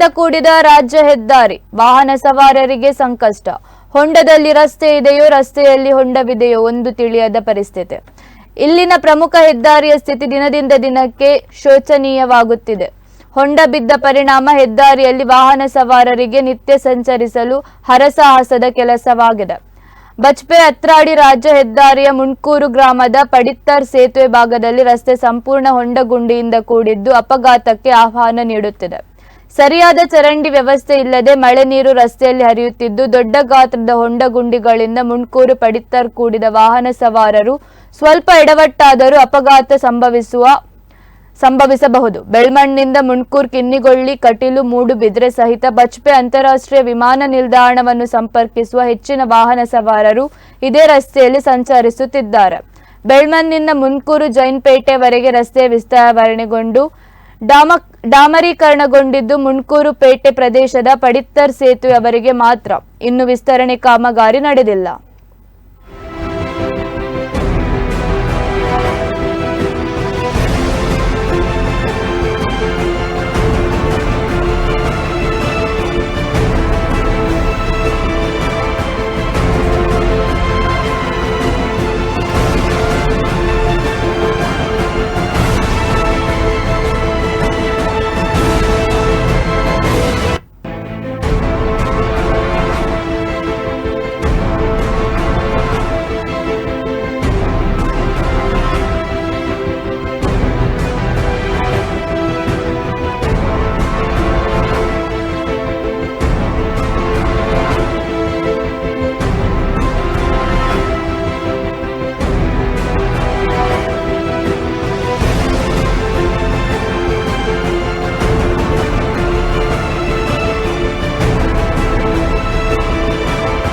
ಗುಂಡಿಯಿಂದ ಕೂಡಿದ ರಾಜ್ಯ ಹೆದ್ದಾರಿ, ವಾಹನ ಸವಾರರಿಗೆ ಸಂಕಷ್ಟ. ಹೊಂಡದಲ್ಲಿ ರಸ್ತೆ ಇದೆಯೋ, ರಸ್ತೆಯಲ್ಲಿ ಹೊಂಡವಿದೆಯೋ ಒಂದು ತಿಳಿಯದ ಪರಿಸ್ಥಿತಿ. ಇಲ್ಲಿನ ಪ್ರಮುಖ ಹೆದ್ದಾರಿಯ ಸ್ಥಿತಿ ದಿನದಿಂದ ದಿನಕ್ಕೆ ಶೋಚನೀಯವಾಗುತ್ತಿದೆ. ಹೊಂಡ ಬಿದ್ದ ಪರಿಣಾಮ ಹೆದ್ದಾರಿಯಲ್ಲಿ ವಾಹನ ಸವಾರರಿಗೆ ನಿತ್ಯ ಸಂಚರಿಸಲು ಹರಸಾಹಸದ ಕೆಲಸವಾಗಿದೆ. ಬಜ್ಪೆ ಅತ್ರಾಡಿ ರಾಜ್ಯ ಹೆದ್ದಾರಿಯ ಮುಣ್ಕೂರು ಗ್ರಾಮದ ಪಡಿತ್ತರ್ ಸೇತುವೆ ಭಾಗದಲ್ಲಿ ರಸ್ತೆ ಸಂಪೂರ್ಣ ಹೊಂಡಗುಂಡಿಯಿಂದ ಕೂಡಿದ್ದು ಅಪಘಾತಕ್ಕೆ ಆಹ್ವಾನ ನೀಡುತ್ತಿದೆ. ಸರಿಯಾದ ಚರಂಡಿ ವ್ಯವಸ್ಥೆ ಇಲ್ಲದೆ ಮಳೆ ನೀರು ರಸ್ತೆಯಲ್ಲಿ ಹರಿಯುತ್ತಿದ್ದು ದೊಡ್ಡ ಗಾತ್ರದ ಹೊಂಡಗುಂಡಿಗಳಿಂದ ಮುಣ್ಕೂರು ಪಡಿತರ್ ಕೂಡಿದ ವಾಹನ ಸವಾರರು ಸ್ವಲ್ಪ ಎಡವಟ್ಟಾದರೂ ಅಪಘಾತ ಸಂಭವಿಸುವ, ಸಂಭವಿಸಬಹುದು. ಬೆಳ್ಮಣ್ಣಿಂದ ಮುಣ್ಕೂರ್ ಕಿನ್ನಿಗೊಳ್ಳಿ ಕಟೀಲು ಮೂಡುಬಿದ್ರೆ ಸಹಿತ ಬಜ್ಪೆ ಅಂತಾರಾಷ್ಟ್ರೀಯ ವಿಮಾನ ನಿಲ್ದಾಣವನ್ನು ಸಂಪರ್ಕಿಸುವ ಹೆಚ್ಚಿನ ವಾಹನ ಸವಾರರು ಇದೇ ರಸ್ತೆಯಲ್ಲಿ ಸಂಚರಿಸುತ್ತಿದ್ದಾರೆ. ಬೆಳ್ಮಣ್ಣಿಂದ ಮುನ್ಕೂರು ಜೈನ್ಪೇಟೆವರೆಗೆ ರಸ್ತೆ ವಿಸ್ತರಣೆಗೊಂಡು ಡಾಮ ಡಾಮರೀಕರಣಗೊಂಡಿದ್ದು ಮುಣ್ಕೂರು ಪೇಟೆ ಪ್ರದೇಶದ ಪಡಿತ್ತರ್ ಸೇತುವೆಯವರೆಗೆ ಮಾತ್ರ. ಇನ್ನು ವಿಸ್ತರಣೆ ಕಾಮಗಾರಿ ನಡೆದಿಲ್ಲ.